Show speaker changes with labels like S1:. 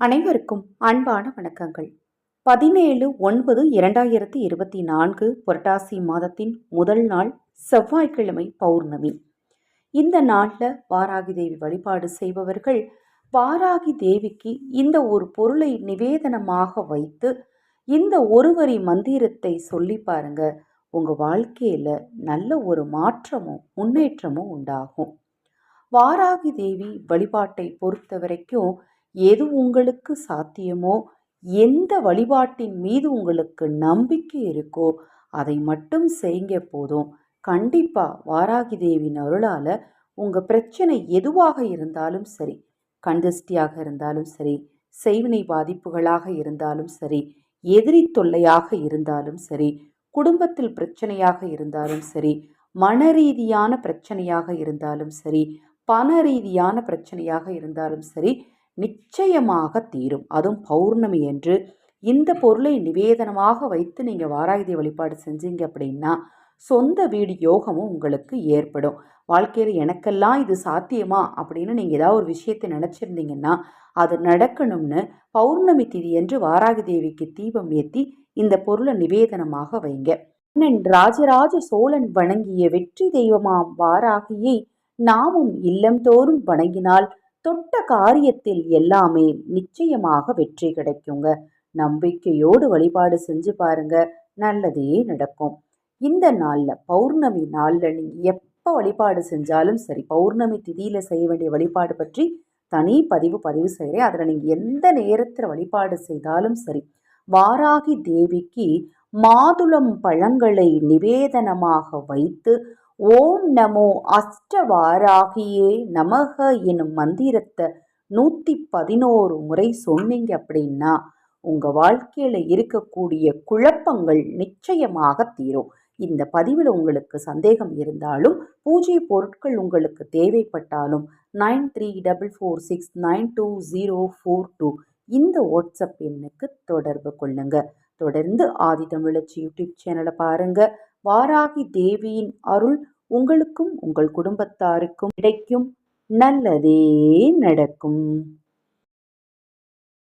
S1: அனைவருக்கும் அன்பான வணக்கங்கள். பதினேழு ஒன்பது இரண்டாயிரத்தி இருபத்தி நான்கு புரட்டாசி மாதத்தின் முதல் நாள் செவ்வாய்க்கிழமை பௌர்ணமி. இந்த நாளில் வாராகி தேவி வழிபாடு செய்பவர்கள் வாராகி தேவிக்கு இந்த ஒரு பொருளை நிவேதனமாக வைத்து இந்த ஒருவரி மந்திரத்தை சொல்லி பாருங்க. உங்கள் வாழ்க்கையில் நல்ல ஒரு மாற்றமும் முன்னேற்றமும் உண்டாகும். வாராகி தேவி வழிபாட்டை பொறுத்த வரைக்கும் எது உங்களுக்கு சாத்தியமோ எந்த வழிபாட்டின் மீது உங்களுக்கு நம்பிக்கை இருக்கோ அதை மட்டும் செய்யுங்க போதும். கண்டிப்பாக வாராகி தேவியின் அருளால் உங்கள் பிரச்சனை எதுவாக இருந்தாலும் சரி கண்திஷ்டியாக இருந்தாலும் சரி செய்வினை பாதிப்புகளாக இருந்தாலும் சரி எதிரி தொல்லையாக இருந்தாலும் சரி குடும்பத்தில் பிரச்சனையாக இருந்தாலும் சரி மன ரீதியான பிரச்சனையாக இருந்தாலும் சரி பண ரீதியான பிரச்சனையாக இருந்தாலும் சரி நிச்சயமாக தீரும். அதுவும் பௌர்ணமி என்று இந்த பொருளை நிவேதனமாக வைத்து நீங்கள் வாராயுதை வழிபாடு செஞ்சீங்க அப்படின்னா சொந்த வீடு யோகமும் உங்களுக்கு ஏற்படும். வாழ்க்கையில் எனக்கெல்லாம் இது சாத்தியமா? அப்படின்னு நீங்கள் ஏதாவது ஒரு விஷயத்தை நினச்சிருந்தீங்கன்னா அது நடக்கணும்னு பௌர்ணமி திதி என்று வாராகி தேவிக்கு தீபம் ஏற்றி இந்த பொருளை நிவேதனமாக வைங்க. ராஜராஜ சோழன் வணங்கிய வெற்றி தெய்வமாம் வாராகியை நாமும் இல்லம் தோறும் வணங்கினால் தொட்ட காரியத்தில் எல்லாமே நிச்சயமாக வெற்றி கிடைக்குங்க. நம்பிக்கையோடு வழிபாடு செஞ்சு பாருங்க நல்லதே நடக்கும். இந்த நாளில் பௌர்ணமி நாளில் நீங்கள் எப்போ வழிபாடு செஞ்சாலும் சரி பௌர்ணமி திதியில் செய்ய வேண்டிய வழிபாடு பற்றி தனி பதிவு பதிவு செய்கிறேன் அதில் நீங்கள் எந்த நேரத்தில் வழிபாடு செய்தாலும் சரி வாராகி தேவிக்கு மாதுளம் பழங்களை நிவேதனமாக வைத்து ஓம் நமோ அஷ்டவாராகியே நமக எனும் மந்திரத்தை நூற்றி பதினோரு முறை சொன்னீங்க அப்படின்னா உங்கள் வாழ்க்கையில் இருக்கக்கூடிய குழப்பங்கள் நிச்சயமாக தீரும். இந்த பதிவில் உங்களுக்கு சந்தேகம் இருந்தாலும் பூஜை பொருட்கள் உங்களுக்கு தேவைப்பட்டாலும் nine three double four six nine two zero four two இந்த வாட்ஸ்அப் எண்ணுக்கு தொடர்பு கொள்ளுங்கள் தொடர்ந்து ஆதி தமிழச்சி யூடியூப் சேனலை பாருங்கள் வாராகி தேவியின் அருள் உங்களுக்கும் உங்கள் குடும்பத்தாருக்கும் கிடைக்கும். நல்லதே நடக்கும்.